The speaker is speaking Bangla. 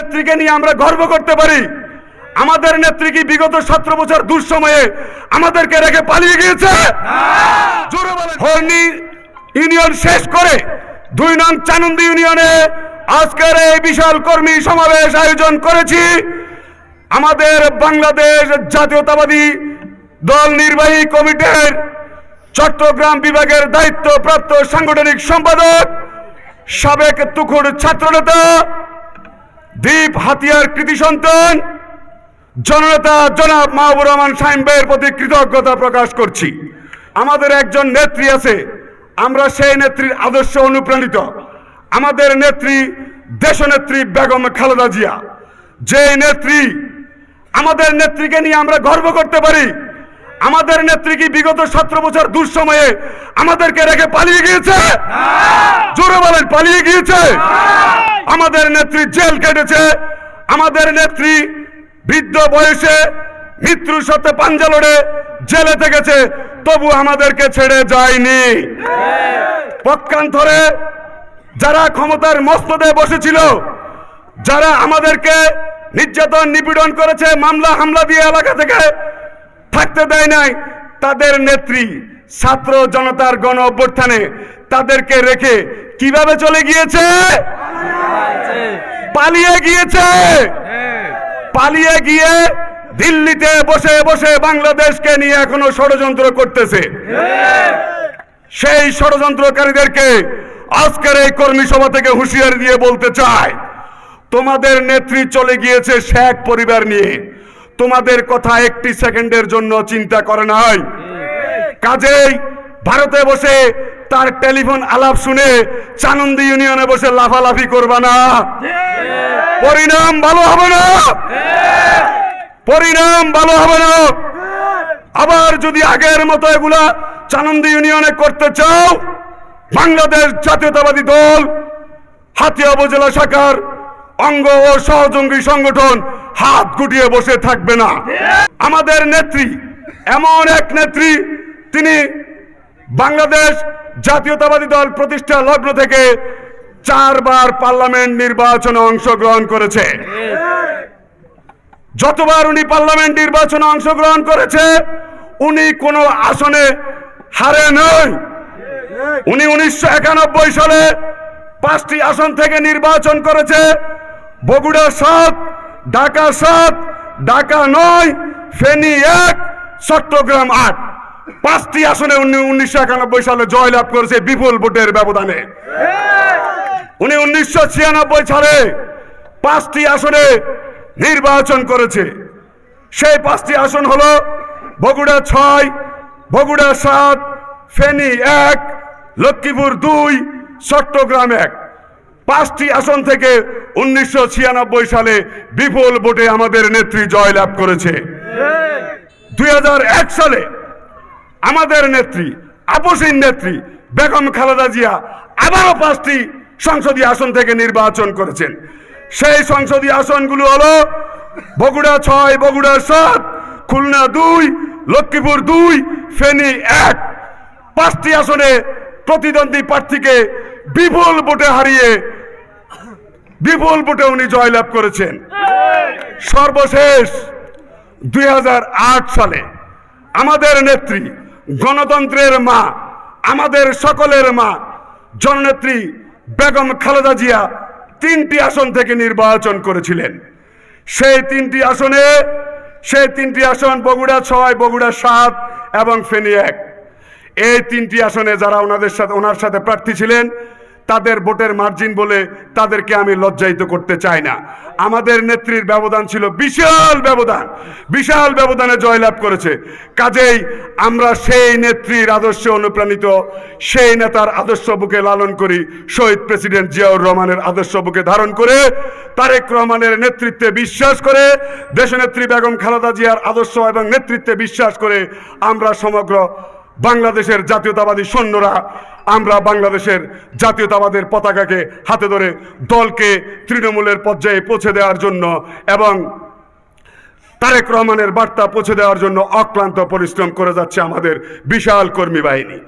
নেত্রীকে নিয়ে আমরা গর্ব করতে পারি। আমাদের নেত্রী কি বিগত সতেরো বছর দুঃসময়ে আমাদেরকে রেখে পালিয়ে গিয়েছে? হর্নি ইউনিয়ন শেষ করে দুই নং চানন্দি ইউনিয়নে আজকের এই বিশাল কর্মী সমাবেশ আয়োজন করেছি। আমাদের বাংলাদেশ জাতীয়তাবাদী দল নির্বাহী কমিটির চট্টগ্রাম বিভাগের দায়িত্বপ্রাপ্ত সাংগঠনিক সম্পাদক সাবেক তুখুর ছাত্রনেতা দ্বীপ হাতিয়ার কৃতি সন্তান জননেতা জনাব মাহবুর রহমান সাইম ভাইয়ের প্রতি কৃতজ্ঞতা প্রকাশ করছি। আমাদের একজন নেত্রী আছে আমরা সেই নেত্রীর আদর্শ অনুপ্রাণিত। আমাদের নেত্রী দেশনেত্রী বেগম খালেদা জিয়া। যে নেত্রী আমাদের নেত্রীকে নিয়ে আমরা গর্ব করতে পারি। আমাদের নেত্রী কি বিগত সতেরো বছর দুঃসময়ে আমাদেরকে রেখে পালিয়ে গিয়েছে? জোরে বলেন পালিয়ে গিয়েছে? আমাদের নেত্রী জেল কেটেছে। আমাদের নেত্রী বৃদ্ধ বয়সে মৃত্যুর সাথে পাঞ্জা লড়ে জেলে থেকেছে। তবু আমাদেরকে ছেড়ে যায়নি। পক্ষান্তরে যারা ক্ষমতার মস্তদে বসেছিল, যারা আমাদেরকে নির্যাতন নিপীড়ন করেছে, মামলা হামলা দিয়ে এলাকা থেকে থাকতে দেয় নাই, তাদের নেত্রী ছাত্র জনতার গণ অভ্যুত্থানে তাদেরকে রেখে কীভাবে চলে গিয়েছে? পালিয়ে গিয়েছে। পালিয়ে গিয়ে দিল্লিতে বসে বসে বাংলাদেশকে নিয়ে এখনও ষড়যন্ত্র করতেছে। সেই ষড়যন্ত্রকারীদেরকে আজকের এই কর্মী সভা থেকে হুঁশিয়ারি দিয়ে বলতে চায় তোমাদের নেত্রী চলে গিয়েছে শেখ পরিবার নিয়ে। তোমাদের কথা একটি সেকেন্ডের জন্য চিন্তা করে নাই। কাজেই ভারতে বসে তার টেলিফোন আলাপ শুনে চানন্দি ইউনিয়নে বসে লাফালাফি করবা না? পরিণাম ভালো হবে না? পরিণাম ভালো হবে না? আবার যদি আগের মতো এগুলা চানন্দি ইউনিয়নে করতে চাও, বাংলাদেশ জাতীয়তাবাদী দল, হাতিয়া উপজেলা শাখার অঙ্গ ও সহযোগী সংগঠন হাত গুটিয়ে বসে থাকবে না। আমাদের নেত্রী, এমন এক নেত্রী, তিনি বাংলাদেশ জাতীয়তাবাদী দল প্রতিষ্ঠা লগ্ন থেকে চারবার পার্লামেন্ট নির্বাচনে অংশগ্রহণ করেছে। যতবার উনি পার্লামেন্ট নির্বাচনে অংশগ্রহণ করেছে, উনি কোনো আসনে হারে নয়। উনি উনিশশো একানব্বই সালে পাঁচটি আসন থেকে নির্বাচন করেছে। বগুড়া সাত, ঢাকা সাত, ঢাকা নয়, ফেনী এক, চট্টগ্রাম আট। পাঁচটি আসনে উনি উনিশশো একানব্বই সালে জয়লাভ করেছে বিপুল ভোটের ব্যবধানে। উনি উনিশশো ছিয়ানব্বই সালে পাঁচটি আসনে নির্বাচন করেছে। সেই পাঁচটি আসন হলো বগুড়া ছয়, বগুড়া সাত, ফেনী এক, লক্ষ্মীপুর দুই, চট্টগ্রাম এক। পাঁচটি আসন থেকে উনিশশো ছিয়ানব্বই সালে বিপুল ভোটে আমাদের নেত্রী জয়লাভ করেছে। দুই হাজার এক সালে আমাদের নেত্রী আপসীন নেত্রী, বেগম খালেদা জিয়া আবারও পাঁচটি সংসদীয় আসন থেকে নির্বাচন করেছেন। সেই সংসদীয় আসনগুলো হলো বগুড়া ছয়, বগুড়া সাত, খুলনা দুই, লক্ষ্মীপুর দুই, ফেনী এক। পাঁচটি আসনে প্রতিদ্বন্দ্বী প্রার্থীকে বিপুল ভোটে হারিয়ে বিপুল ভোটে উনি জয়লাভ করেছেন। সর্বশেষ দুই হাজার আট সালে আমাদের নেত্রী গণতন্ত্রের মা, আমাদের সকলের মা, জননেত্রী বেগম খালেদা জিয়া তিনটি আসন থেকে নির্বাচন করেছিলেন। সেই তিনটি আসনে, সেই তিনটি আসন বগুড়া ছয়, বগুড়া সাত এবং ফেনী এক। এই তিনটি আসনে যারা ওনাদের সাথে ওনার সাথে প্রার্থী ছিলেন তাদের ভোটের মার্জিন বলে তাদেরকে আমি লজ্জায়িত করতে চাই না। আমাদের নেত্রীর ব্যবধান ছিল বিশাল ব্যবধান, বিশাল ব্যবধানে জয়লাভ করেছে। কাজেই আমরা সেই নেত্রীর আদর্শে অনুপ্রাণিত, সেই নেতার আদর্শ বুকে লালন করি, শহীদ প্রেসিডেন্ট জিয়াউর রহমানের আদর্শ বুকে ধারণ করে, তারেক রহমানের নেতৃত্বে বিশ্বাস করে, দেশনেত্রী বেগম খালেদা জিয়ার আদর্শ এবং নেতৃত্বে বিশ্বাস করে আমরা সমগ্র বাংলাদেশের জাতীয়তাবাদী সৈন্যরা, আমরা বাংলাদেশের জাতীয়তাবাদের পতাকাকে হাতে ধরে দলকে তৃণমূলের পর্যায়ে পৌঁছে দেওয়ার জন্য এবং তারেক রহমানের বার্তা পৌঁছে দেওয়ার জন্য অক্লান্ত পরিশ্রম করে যাচ্ছে আমাদের বিশাল কর্মী বাহিনী।